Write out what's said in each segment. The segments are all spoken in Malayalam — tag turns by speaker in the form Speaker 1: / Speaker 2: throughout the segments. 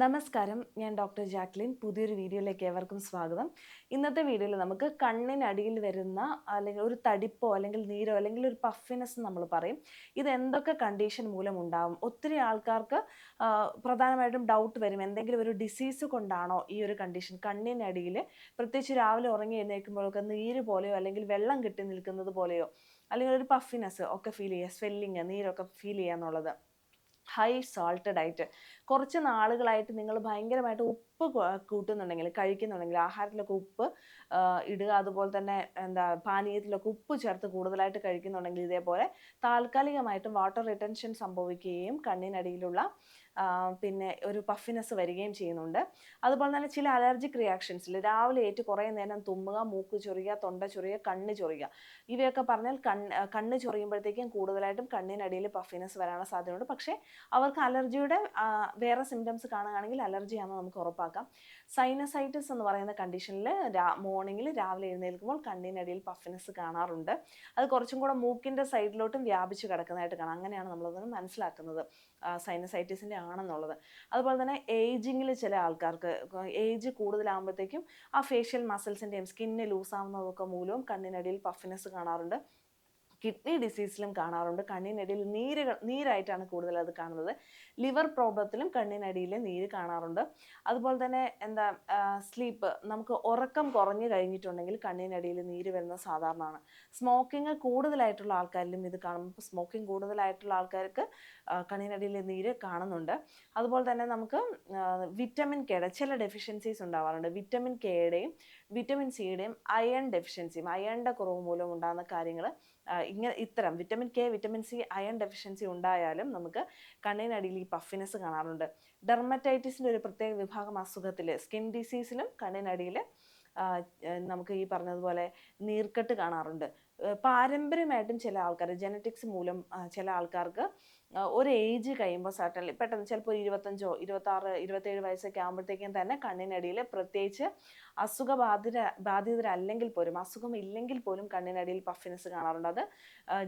Speaker 1: നമസ്കാരം. ഞാൻ ഡോക്ടർ ജാക്ലിൻ. പുതിയൊരു വീഡിയോയിലേക്ക് ഏവർക്കും സ്വാഗതം. ഇന്നത്തെ വീഡിയോയിൽ നമുക്ക് കണ്ണിനടിയിൽ വരുന്ന അല്ലെങ്കിൽ ഒരു തടിപ്പോ അല്ലെങ്കിൽ നീരോ അല്ലെങ്കിൽ ഒരു പഫിനെസ് നമ്മൾ പറയും. ഇത് എന്തൊക്കെ കണ്ടീഷൻ മൂലം ഉണ്ടാവും? ഒത്തിരി ആൾക്കാർക്ക് പ്രധാനമായിട്ടും ഡൗട്ട് വരും. എന്തെങ്കിലും ഒരു ഡിസീസ് കൊണ്ടാണോ ഈ ഒരു കണ്ടീഷൻ കണ്ണിനടിയിൽ പ്രത്യേകിച്ച് രാവിലെ ഉറങ്ങി എഴുന്നേൽക്കുമ്പോഴൊക്കെ നീര് പോലെയോ അല്ലെങ്കിൽ വെള്ളം കെട്ടി നിൽക്കുന്നത് പോലെയോ അല്ലെങ്കിൽ ഒരു പഫിനെസ് ഒക്കെ ഫീൽ ചെയ്യുക. സ്വെല്ലിങ് നീരൊക്കെ ഫീൽ ചെയ്യുക എന്നുള്ളത്. ഹൈ സാൾട്ടഡ് ആയിട്ട് കുറച്ച് നാളുകളായിട്ട് നിങ്ങൾ ഭയങ്കരമായിട്ട് ഉപ്പ് കൂട്ടുന്നുണ്ടെങ്കിൽ കഴിക്കുന്നുണ്ടെങ്കിൽ ആഹാരത്തിലൊക്കെ ഉപ്പ് ഇടുക. അതുപോലെ തന്നെ എന്താ പാനീയത്തിലൊക്കെ ഉപ്പ് ചേർത്ത് കൂടുതലായിട്ട് കഴിക്കുന്നുണ്ടെങ്കിൽ ഇതേപോലെ താൽക്കാലികമായിട്ട് വാട്ടർ റിട്ടൻഷൻ സംഭവിക്കുകയും കണ്ണിനടിയിലുള്ള പിന്നെ ഒരു പഫിനെസ് വരികയും ചെയ്യുന്നുണ്ട്. അതുപോലെ തന്നെ ചില അലർജിക് റിയാക്ഷൻസിൽ രാവിലെ ഏറ്റ് കുറേ നേരം തുമ്മുക മൂക്ക് ചൊറിയുക തൊണ്ട ചൊറിയുക കണ്ണ് ചൊറിയുക. ഇവയൊക്കെ പറഞ്ഞാൽ കണ്ണ് കണ്ണ് ചൊറിയുമ്പോഴത്തേക്കും കൂടുതലായിട്ടും കണ്ണിനടിയിൽ പഫിനെസ് വരാനുള്ള സാധ്യതയുണ്ട്. പക്ഷേ അവർക്ക് അലർജിയുടെ വേറെ സിംറ്റംസ് കാണുകയാണെങ്കിൽ അലർജിയാണെന്ന് നമുക്ക് ഉറപ്പാക്കാം. സൈനസൈറ്റിസ് എന്ന് പറയുന്ന കണ്ടീഷനിൽ മോർണിംഗിൽ രാവിലെ എഴുന്നേൽക്കുമ്പോൾ കണ്ണിനടിയിൽ പഫിനെസ് കാണാറുണ്ട്. അത് കുറച്ചും കൂടെ മൂക്കിന്റെ സൈഡിലോട്ടും വ്യാപിച്ച് കിടക്കുന്നതായിട്ട് കാണാം. അങ്ങനെയാണ് നമ്മളതൊന്ന് മനസ്സിലാക്കുന്നത് സൈനസൈറ്റിസിന്റെ ആണെന്നുള്ളത്. അതുപോലെ തന്നെ ഏജിങ്ങിൽ ചില ആൾക്കാർക്ക് ഏജ് കൂടുതലാകുമ്പോഴത്തേക്കും ആ ഫേഷ്യൽ മസിൽസിന്റെയും സ്കിന്ന് ലൂസാവുന്നതൊക്കെ മൂലവും കണ്ണിനടിയിൽ പഫിനെസ് കാണാറുണ്ട്. കിഡ്നി ഡിസീസിലും കാണാറുണ്ട്. കണ്ണിനടിയിൽ നീര് നീരായിട്ടാണ് കൂടുതൽ അത് കാണുന്നത്. ലിവർ പ്രോബ്ലത്തിലും കണ്ണിനടിയിൽ നീര് കാണാറുണ്ട്. അതുപോലെ തന്നെ എന്താ സ്ലീപ്പ് നമുക്ക് ഉറക്കം കുറഞ്ഞു കഴിഞ്ഞിട്ടുണ്ടെങ്കിൽ കണ്ണിനടിയിൽ നീര് വരുന്നത് സാധാരണമാണ്. സ്മോക്കിംഗ് കൂടുതലായിട്ടുള്ള ആൾക്കാരിലും ഇത് കാണും. സ്മോക്കിംഗ് കൂടുതലായിട്ടുള്ള ആൾക്കാർക്ക് കണ്ണിനടിയിൽ നീര് കാണുന്നുണ്ട്. അതുപോലെ തന്നെ നമുക്ക് വിറ്റമിൻ കെയുടെ ചില ഡെഫിഷ്യൻസീസ് ഉണ്ടാവാറുണ്ട്. വിറ്റമിൻ കെയുടെയും വിറ്റമിൻ സിയുടെയും അയൺ ഡെഫിഷ്യൻസിയും അയണിന്റെ കുറവ് മൂലം ഉണ്ടാകുന്ന കാര്യങ്ങൾ ഇങ്ങനെ ഇത്തരം vitamin K vitamin C iron deficiency ഉണ്ടായാലും നമുക്ക് കണ്ണിനടിയിൽ ഈ പഫിനെസ് കാണാറുണ്ട്. ഡെർമറ്റൈറ്റിസിന്റെ ഒരു പ്രത്യേക വിഭാഗം അസുഖത്തിൽ സ്കിൻ ഡിസീസിലും കണ്ണിനടിയിൽ നമുക്ക് ഈ പറഞ്ഞതുപോലെ നീർക്കെട്ട് കാണാറുണ്ട്. പാരമ്പര്യമായിട്ടും ചില ആൾക്കാർ ജനറ്റിക്സ് മൂലം ചില ആൾക്കാർക്ക് ഒരു ഏജ് കഴിയുമ്പോൾ സർട്ടൻലി പെട്ടെന്ന് ചിലപ്പോൾ ഒരു ഇരുപത്തഞ്ചോ ഇരുപത്താറ് ഇരുപത്തേഴ് വയസ്സൊക്കെ ആകുമ്പോഴത്തേക്കും തന്നെ കണ്ണിനടിയിൽ പ്രത്യേകിച്ച് അസുഖബാധിത ബാധിതരല്ലെങ്കിൽ പോലും അസുഖം ഇല്ലെങ്കിൽ പോലും കണ്ണിനടിയിൽ പഫിനെസ് കാണാറുണ്ട്. അത്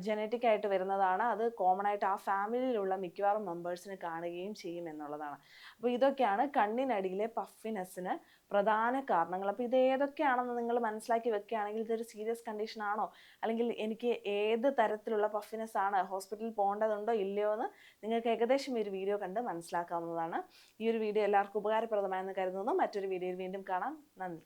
Speaker 1: ജനറ്റിക് ആയിട്ട് വരുന്നതാണ്. അത് കോമൺ ആയിട്ട് ആ ഫാമിലിയിലുള്ള മിക്കവാറും മെമ്പേഴ്സിന് കാണുകയും ചെയ്യും എന്നുള്ളതാണ്. അപ്പോൾ ഇതൊക്കെയാണ് കണ്ണിനടിയിലെ പഫിനെസ്സിന് പ്രധാന കാരണങ്ങൾ. അപ്പോൾ ഇത് ഏതൊക്കെയാണെന്ന് നിങ്ങൾ മനസ്സിലാക്കി വെക്കുകയാണെങ്കിൽ ഇതൊരു സീരിയസ് കണ്ടീഷൻ ആണോ? അല്ലെങ്കിൽ എനിക്ക് ഏത് തരത്തിലുള്ള പഫിനെസ് ആണ് ഹോസ്പിറ്റലിൽ പോകേണ്ടതുണ്ടോ ഇല്ലയോ എന്ന് നിങ്ങൾക്ക് ഏകദേശം ഒരു വീഡിയോ കണ്ട് മനസ്സിലാക്കാവുന്നതാണ്. ഈ ഒരു വീഡിയോ എല്ലാവർക്കും ഉപകാരപ്രദമായെന്ന് കരുതുന്നു. മറ്റൊരു വീഡിയോയിൽ വീണ്ടും കാണാം. നന്ദി.